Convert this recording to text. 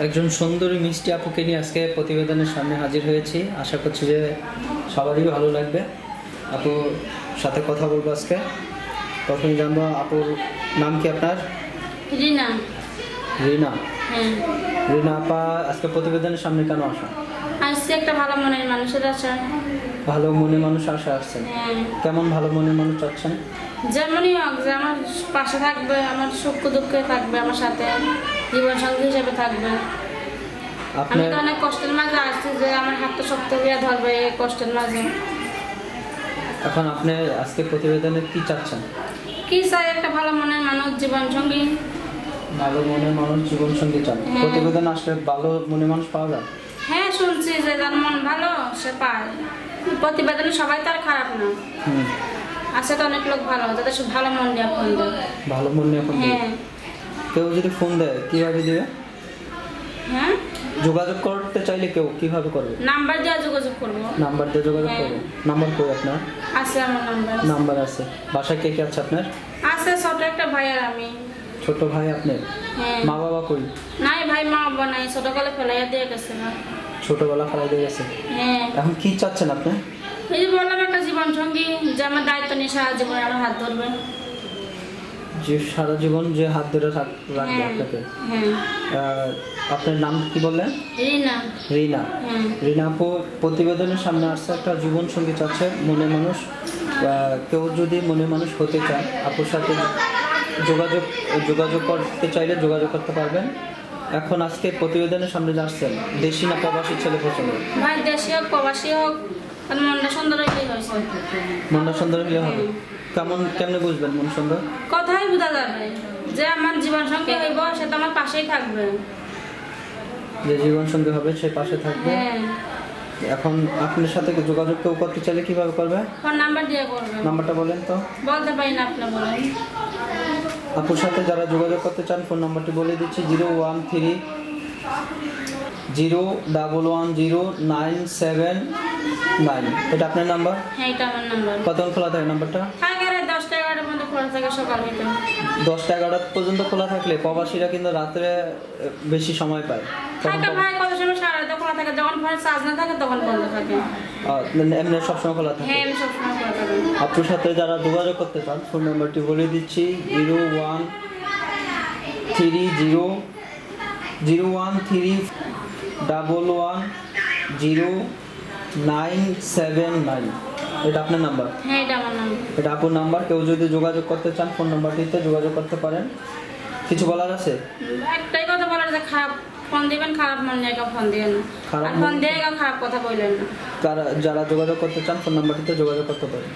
একজন সুন্দরী মিষ্টি আপুকে নিয়ে আজকে প্রতিবেদনের সামনে হাজির হয়েছি। আশা করছি যে সবারই ভালো লাগবে। আপু সাথে কথা বলব আজকে। প্রথমে জানব আপুর নাম কি আপনার? রিনা। রিনা। হ্যাঁ। রিনা আপা আজকে প্রতিবেদনের সামনে কেন আসা? আসছে একটা ভালো মনের মানুষের আছে ভালো মনে মানুষ আসা আসছেন হ্যাঁ। কেমন ভালো মনে মানুষ চাচ্ছেন? যেমনই হোক যে আমার পাশে থাকবে আমার সুখ দুঃখে থাকবে আমার সাথে। জীবন সঙ্গী হিসেবে থাকবে আমি তো অনেক কষ্টের মাঝে আসছি যে আমার হাতটা শক্ত হইয়া ধরবে এই কষ্টের মাঝে। এখন আপনি আজকে প্রতিবেদনে কি চাচ্ছেন? কি চাই? একটা ভালো মনের মানুষ জীবন সঙ্গী ভালো মনের মানুষ জীবন সঙ্গী চান। হ্যাঁ। প্রতিবেদন আসলে ভালো মনে মানুষ পাওয়া যায়? হ্যাঁ শুনছি যে যার মন ভালো সে পায়। প্রতিবেদনে সবাই তো আর খারাপ না। হুম। আছে তো অনেক লোক ভালো তাদের ভালো মন ফোন ভালো মন নিয়ে হ্যাঁ। কেউ যদি ফোন দেয় কীভাবে দিবে? হ্যাঁ? যোগাযোগ করতে চাইলে কেউ কীভাবে করবে? নাম্বার দেওয়া যোগাযোগ করব। নাম্বার দিয়ে যোগাযোগ হ্যাঁ। করবে। নাম্বার কই আপনার? আছে আমার নাম্বার নাম্বার আছে। বাসায় কে কে আছে আপনার? আছে ছোট একটা ভাই আর আমি। ছোট ভাই আপনার? হ্যাঁ। মা বাবা কই? নাই ভাই মা বাবা নাই। ছোটকালে ফেলাইয়া দিয়ে গেছে না ছোটবেলা খেলা দিয়ে গেছে? হ্যাঁ। এখন কি চাচ্ছেন আপনি? এই বললাম একটা জীবন সঙ্গী যে আমার দায়িত্ব নিয়ে সারা জীবন আমার হাত ধরবে। যে সারা জীবন যে হাত ধরে রাখবে হ্যাঁ আপনাকে? হ্যাঁ। আপনার নাম কি বললেন? রিনা। রিনা। হ্যাঁ। রিনা আপু প্রতিবেদনের সামনে আসছে একটা জীবন সঙ্গী চাচ্ছে মনে মানুষ। কেউ যদি মনে মানুষ হতে চায় আপুর সাথে যোগাযোগ যোগাযোগ করতে চাইলে যোগাযোগ করতে পারবেন। এখন আজকে প্রতিবেদনের সামনে আসছেন দেশি না প্রবাসী ছেলে পছন্দ ভাই দেশি হোক প্রবাসী হোক মনটা সুন্দর হলে হবে? কেমন কেমনে বুঝবেন মন সুন্দর কথাই বোঝা যাবে যে আমার জীবন সঙ্গী হইব সে তো আমার পাশেই থাকবে। যে জীবন সঙ্গী হবে সে পাশে থাকবে। হ্যাঁ। এখন আপনার সাথে যোগাযোগ কেউ করতে চাইলে কীভাবে করবে? ফোন নাম্বার দিয়ে করবে। নাম্বারটা বলেন তো। বলতে পারি না আপনি বলেন। আপুর সাথে যারা যোগাযোগ করতে চান ফোন নাম্বারটি বলে দিচ্ছি zero one three zero double one zero nine seven nine. এটা আপনার নাম্বার? হ্যাঁ এটা আমার নাম্বার। কতক্ষণ খোলা থাকে নাম্বারটা? দশটা এগারোটার মধ্যে খোলা থাকে সকাল দশটা এগারোটা পর্যন্ত খোলা থাকলে প্রবাসীরা কিন্তু রাত্রে বেশি সময় পায়। তখন ভাই কত সময়? সারা খোলা থাকে যখন ফোনে চার্জ না থাকে তখন বন্ধ থাকে। এমনি সবসময় খোলা থাকে? হ্যাঁ সবসময় খোলা থাকে। আপনার সাথে যারা যোগাযোগ করতে চান ফোন নাম্বারটি বলে দিচ্ছি zero one three zero zero one three double one zero nine seven nine. এটা আপনার নাম্বার? হ্যাঁ এটা আমার নাম্বার। এটা আপুর নাম্বার। কেউ যদি যোগাযোগ করতে চান ফোন নাম্বারটিতে যোগাযোগ করতে পারেন। কিছু বলার আছে? একটাই কথা বলার যে খারাপ ফোন দিবেন খারাপ মন নিয়ে ফোন দিবেন খারাপ ফোন দিয়ে খারাপ কথা বললেন না। যারা যোগাযোগ করতে চান ফোন নাম্বারটিতে যোগাযোগ করতে পারেন।